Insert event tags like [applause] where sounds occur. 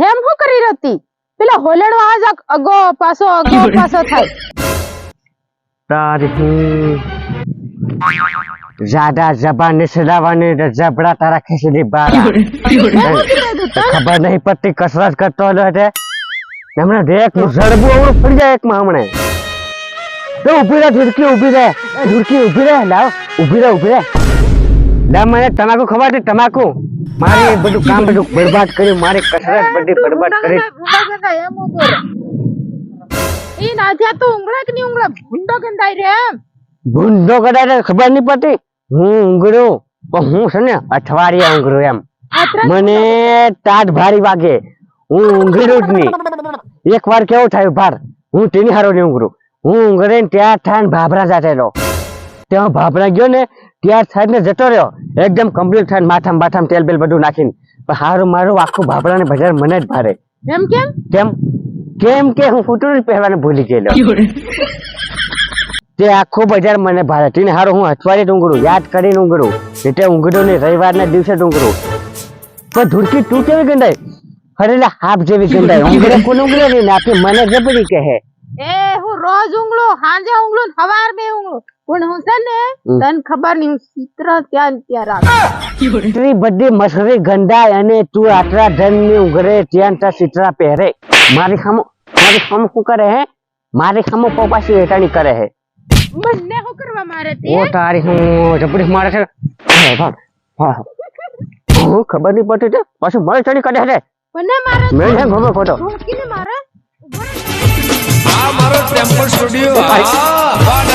હેમ હું કરી રહતી? પેલા હોલણ વાજ અગો પાસો અગો પાસો થાય. તારી જ્યાદા જબાન ચલાવવાની જબડા તારા ખીચડી બારા. ખબર નહીં પડતી કસરત કરતો હતો તે હમણાં દેખ ઝડબું અવળું પડી જાય એકમાં હમણાં. તો ઊભી રહે ધુરકી ઊભી રહે. એ ધુરકી ઊભી રહે લાવ. ઊભી રહે ઊભી રહે. લા મને તમાકુ ખબર છે તમાકુ. મારે બધું કામ બધું [laughs] બરબાદ કર્યું મારે કસરત બધી બરબાદ કરી. ઈ નાથ્યા તો ઉંગળા કે ની ઉંગળા ભૂંડો ગંધાઈ રે એમ. ભૂંડો કદાચ ખબર નહીં પડતી. હું ઉંગળો પણ હું છે ને અઠવાડિયા ઉંગળો એમ. મને તાટ ભારી વાગે. હું ઊંઘડું જ નહીં. એક વાર કેવું થયું ભાર. હું તેની હારો નહીં ઉંઘરું હું ઊંઘરે ને ત્યાં થાય ને ભાભરા જાતેલો. ત્યાં ભાભરા ગયો ને ત્યાં ને જતો રહ્યો. એકદમ કમ્પ્લીટ થાય ને માથામાં તેલ બેલ બધું નાખીને. પણ હારું મારું આખું ભાભરા ને બજાર મને જ ભારે. કેમ કેમ? કેમ? કેમ કે હું ફૂટું પહેરવાનું ભૂલી ગયેલો. તે આખું બજાર મને ભારે. તીને હારું હું અઠવાડિયે ઊંઘરું યાદ કરીને ઊંઘડું એટલે ઊંઘડું ને રવિવારના દિવસે જ ઊંઘરું. પણ ધુડકી તું કેવી ગંધાય? હરેલા હાફ જેવી ગંધાય. ઊંઘડે કોણ ઊંઘડે નહીં ને? આપી મને જબરી કહે. એ હું રોજ ઊંઘળો હાંજે ઊંઘળો સવાર બે ઊંઘળો પણ હું છે ને તને ખબર નહીં હું ચિત્ર ત્યાં ત્યાં રાખું. એટલી બધી મસરી ગંધાય અને તું આટલા ધન ને ઉઘરે ત્યાં ત્યાં ચિત્રા પહેરે. મારી ખામો મારી ખામો શું કરે હે? મારી ખામો પોપાસી વેટાણી કરે હે. મને શું કરવા મારે તે? ઓ તારી હું જબડી મારે છે. હા, હા, હા. હું ખબર નહીં પડતી તે. પાછું મળે ચડી કરે છે મને મારે મેં છે ગમે ખોટો. મારે. આ મારો ટેમ્પલ સ્ટુડિયો. હા